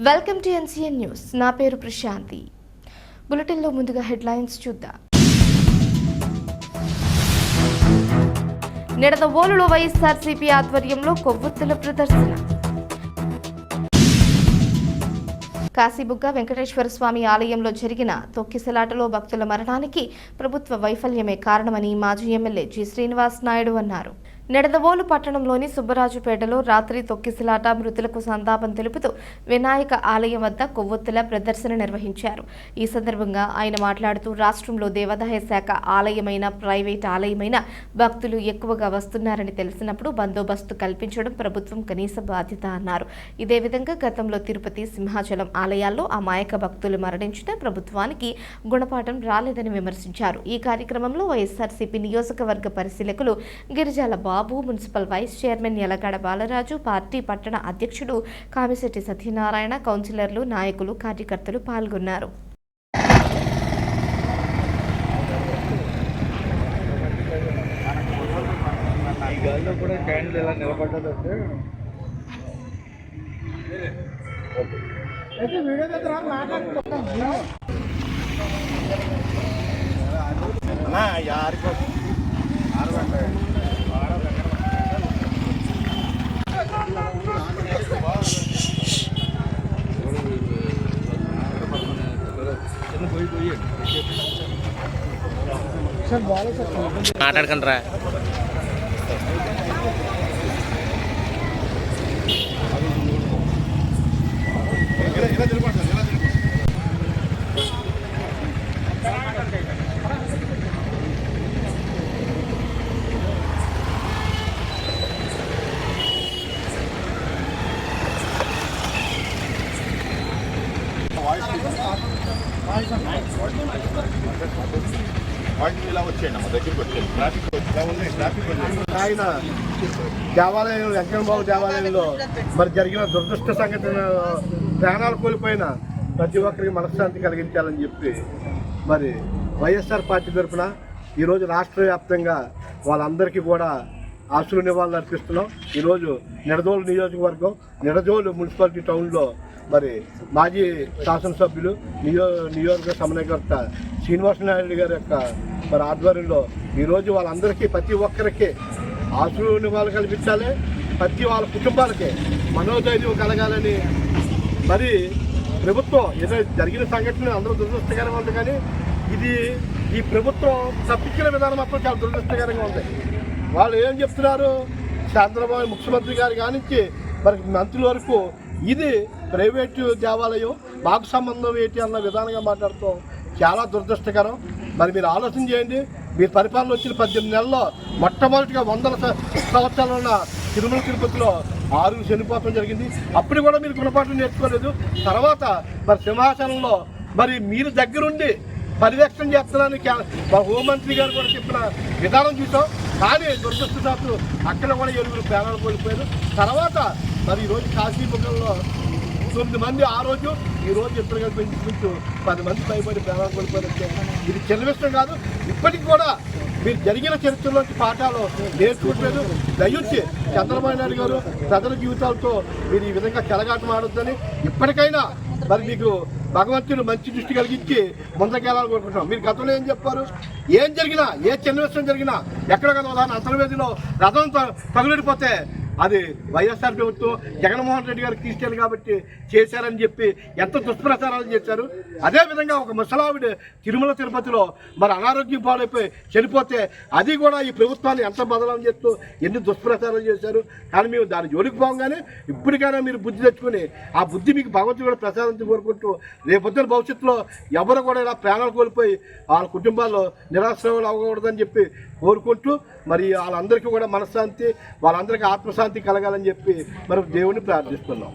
Welcome to NCN news. నా పేరు ప్రశాంతి. బులెటిన్లో ముందుగా హెడ్లైన్స్ చూద్దాం. ఓలులో వైఎస్ఆర్సీపీ ఆధ్వర్యంలో కొవ్వొత్తుల ప్రదర్శన. కాశీబుగ్గ వెంకటేశ్వర స్వామి ఆలయంలో జరిగిన తొక్కిసలాటలో భక్తుల మరణానికి ప్రభుత్వ వైఫల్యమే కారణమని మాజీ ఎమ్మెల్యే జి శ్రీనివాస్ నాయుడు అన్నారు. నిడదవోలు పట్టణంలోని సుబ్బరాజుపేటలో రాత్రి తొక్కిసలాట మృతులకు సంతాపం తెలుపుతూ వినాయక ఆలయం వద్ద కొవ్వొత్తుల ప్రదర్శన నిర్వహించారు. ఈ సందర్భంగా ఆయన మాట్లాడుతూ రాష్ట్రంలో దేవాదాయ శాఖ ఆలయమైన ప్రైవేట్ ఆలయమైన భక్తులు ఎక్కువగా వస్తున్నారని తెలిసినప్పుడు బందోబస్తు కల్పించడం ప్రభుత్వం కనీస బాధ్యత అన్నారు. ఇదే విధంగా గతంలో తిరుపతి సింహాచలం ఆలయాల్లో అమాయక భక్తులు మరణించిన ప్రభుత్వానికి గుణపాఠం రాలేదని విమర్శించారు. ఈ కార్యక్రమంలో వైఎస్ఆర్సీపీ నియోజకవర్గ పరిశీలకులు Girijala Babu municipal vice chairman Yalagada Balaraju party పట్టణ అధ్యక్షుడు కామిశెట్టి సత్యనారాయణ కౌన్సిలర్లు నాయకులు కార్యకర్తలు పాల్గొన్నారు. ఈ గాలిలో కూడా క్యాండిల్ ఇలా నిలబడ్డదంటే అన్నా యారికి మాట్లాడకండి రా. ఇలా వచ్చేయండి అమ్మ దగ్గరికి వచ్చేయండి. ట్రాఫిక్ ఇలా ఉంది ట్రాఫిక్ ఆయన దేవాలయం వెంకటబాబు దేవాలయంలో మరి జరిగిన దురదృష్ట సంఘటన ప్రాణాలు కోల్పోయిన ప్రతి ఒక్కరికి మనశ్శాంతి కలిగించాలని చెప్పి మరి వైఎస్ఆర్ పార్టీ తరఫున ఈరోజు రాష్ట్ర వ్యాప్తంగా వాళ్ళందరికీ కూడా ఆశలు నివాళులు అర్పిస్తున్నాం. ఈరోజు నిడదోలు నియోజకవర్గం నిడదోలు మున్సిపాలిటీ టౌన్లో మరి మాజీ శాసనసభ్యులు నియో నియోజక సమన్వయకర్త శ్రీనివాసనాయుడు గారి యొక్క మరి ఆధ్వర్యంలో ఈరోజు వాళ్ళందరికీ ప్రతి ఒక్కరికి ఆశలు నివాళులు కల్పించాలి. ప్రతి వాళ్ళ కుటుంబాలకి మనోధైర్యం కలగాలని మరి ప్రభుత్వం ఏదో జరిగిన సంఘటన అందరూ దురదృష్టకరంగా ఉంది కానీ ఇది ఈ ప్రభుత్వం తప్పించిన విధానం మాత్రం చాలా దురదృష్టకరంగా ఉంది. వాళ్ళు ఏం చెప్తున్నారు? చంద్రబాబు ముఖ్యమంత్రి గారి కానించి మరి మంత్రుల వరకు ఇది ప్రైవేటు దేవాలయం మాకు సంబంధం ఏంటి అన్న విధానంగా మాట్లాడుతాం చాలా దురదృష్టకరం. మరి మీరు ఆలోచన చేయండి మీరు పరిపాలన వచ్చిన పద్దెనిమిది నెలల్లో మొట్టమొదటిగా వందల సంవత్సరాలు ఉన్న తిరుమల తిరుపతిలో ఆరుగురు చనిపోవడం జరిగింది. అప్పుడు కూడా మీరు గుణపాఠం నేర్చుకోలేదు. తర్వాత మరి సింహాసనంలో మరి మీరు దగ్గరుండి పరిరక్షణ చేస్తానని మా హోంమంత్రి గారు కూడా చెప్పిన విధానం చూసాం. కానీ దురదృష్టశాత్తు అక్కడ కూడా ఏడుగురు ప్రాణాలు కోల్పోయారు. తర్వాత మరి ఈరోజు కాశీముఖంలో తొమ్మిది మంది ఆ రోజు ఈ రోజు ఇద్దరు కలిపి ఇంచుమించు పది మంది భయపడి ప్రాణాలు కోల్పోయారంటే ఇది చిన్న కాదు ఇప్పటికి కూడా మీరు జరిగిన చరిత్రలోంచి పాఠాలు నేర్చుకోవట్లేదు దయచేసి చంద్రబాబు నాయుడు గారు ప్రజల జీవితాలతో మీరు ఈ విధంగా కలగాటం ఆడొద్దని ఇప్పటికైనా మరి మీకు భగవంతుడు మంచి దృష్టి కలిగించి ముందుకెళ్ళాలని కోరుకుంటున్నాం. మీరు గతంలో ఏం చెప్పారు? ఏం జరిగినా ఏ చిన్న విషయం జరిగినా ఎక్కడో కదా ఉదాహరణ అంతర్వేదిలో రథం త- తగులడిపోతే అది వైఎస్ఆర్ ప్రభుత్వం జగన్మోహన్ రెడ్డి గారు క్రిస్టియన్ కాబట్టి చేశారని చెప్పి ఎంత దుష్ప్రచారాలు చేశారు. అదేవిధంగా ఒక ముసలావిడ తిరుమల తిరుపతిలో మరి అనారోగ్యం పాడైపోయి చనిపోతే అది కూడా ఈ ప్రభుత్వాన్ని ఎంత బదలం చేస్తూ ఎన్ని దుష్ప్రచారాలు చేశారు. కానీ మేము దాని జోలికి పోగానే ఇప్పటికైనా మీరు బుద్ధి తెచ్చుకొని ఆ బుద్ధి మీకు భగవంతుడు కూడా ప్రసాదించి కోరుకుంటూ రేపొద్దున భవిష్యత్తులో ఎవరు కూడా ఇలా ప్రాణాలు కోల్పోయి వాళ్ళ కుటుంబాల్లో నిరాశ్రయాలు అవ్వకూడదని చెప్పి కోరుకుంటూ మరి వాళ్ళందరికీ కూడా మనశ్శాంతి వాళ్ళందరికీ ఆత్మశాంతి కలగాలని చెప్పి మరి దేవుణ్ణి ప్రార్థిస్తున్నాం.